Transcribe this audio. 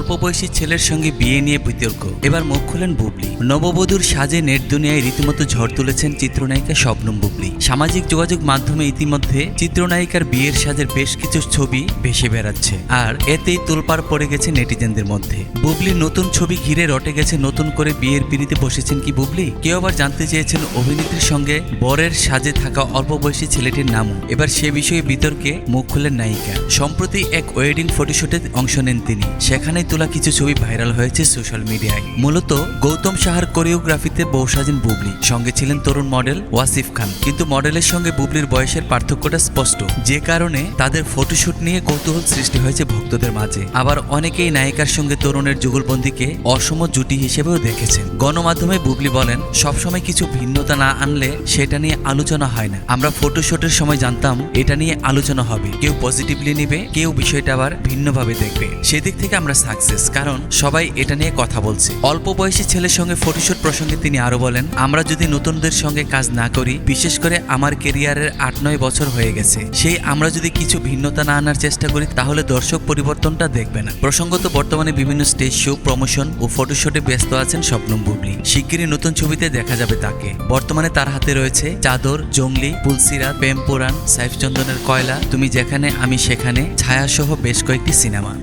অল্প বয়সী ছেলের সঙ্গে বিয়ে নিয়ে বিতর্ক। এবার মুখ খুলেন বুবলি। নববধূর সাজে নেট দুনিয়ায় রীতিমতো ঝড় তুলেছেন চিত্রনায়িকা শবনম বুবলি। সামাজিক যোগাযোগ মাধ্যমে ইতিমধ্যে চিত্রনায়িকার বিয়ের সাজের বেশ কিছু ছবি ভেসে বেড়াচ্ছে। আর এতেই তোলপাড় পড়ে গেছে নেটিজেনদের মধ্যে। বুবলির নতুন ছবি ঘিরে রটে গেছে নতুন করে বিয়ের পিড়িতে বসেছেন কি বুবলি? কেউ আবার জানতে চেয়েছেন অভিনেত্রীর সঙ্গে বরের সাজে থাকা অল্প বয়সী ছেলেটির নামও। এবার সে বিষয়ে বিতর্কে মুখ খুললেন নায়িকা। সম্প্রতি এক ওয়েডিং ফটোশুটে অংশ নেন তিনি। সেখানেই তোলা কিছু ছবি ভাইরাল হয়েছে সোশ্যাল মিডিয়ায়। মূলত গৌতম সাহার কোরিওগ্রাফিতে বউ সাজেন বুবলি, সঙ্গে ছিলেন তরুণ মডেল ওয়াসিফ খান। কিন্তু মডেলের সঙ্গে বুবলির বয়সের পার্থক্যটা স্পষ্ট। যে কারণে তাদের ফটোশুট নিয়ে কৌতূহল সৃষ্টি হয়েছে ভক্তদের মাঝে। আবার অনেকেই নায়িকার সঙ্গে তরুণের যুগলবন্দিকে অসম জুটি হিসেবেও দেখেছেন। গণমাধ্যমে বুবলি বলেন, সবসময় কিছু ভিন্নতা না আনলে সেটা নিয়ে আলোচনা হয় না। আমরা ফটোশুটের সময় জানতাম, এটা নিয়ে আলোচনা হবে। কেউ পজিটিভলি নেবে, কেউ বিষয়টা আবার ভিন্নভাবে দেখবে। সেদিক থেকে আমরা সাকসেস কারণ সবাই এটা নিয়ে কথা বলছে। অল্প বয়সী ছেলের সঙ্গে ফটোশুট প্রসঙ্গে তিনি আরও বলেন, আমরা যদি নতুনদের সঙ্গে কাজ না করি, বিশেষ করে আমার কেরিয়ারের আট নয় বছর হয়ে গেছে, সেই আমরা যদি কিছু ভিন্নতা না আনার চেষ্টা করি, তাহলে দর্শক পরিবর্তনটা দেখবে না। প্রসঙ্গত, বর্তমানে বিভিন্ন স্টেজ শো, প্রমোশন ও ফটোশুটে ব্যস্ত আছেন স্বপ্নম বুবলি। শিগগিরই নতুন ছবিতে দেখা যাবে তাকে। বর্তমানে তার হাতে রয়েছে চাদর জঙ্গলি পুলসিরা, প্রেম পুরাণ, সাইফ চন্দনের কয়লা, তুমি যেখানে, আমি সেখানে, ছায়াসহ বেশ কয়েকটি সিনেমা।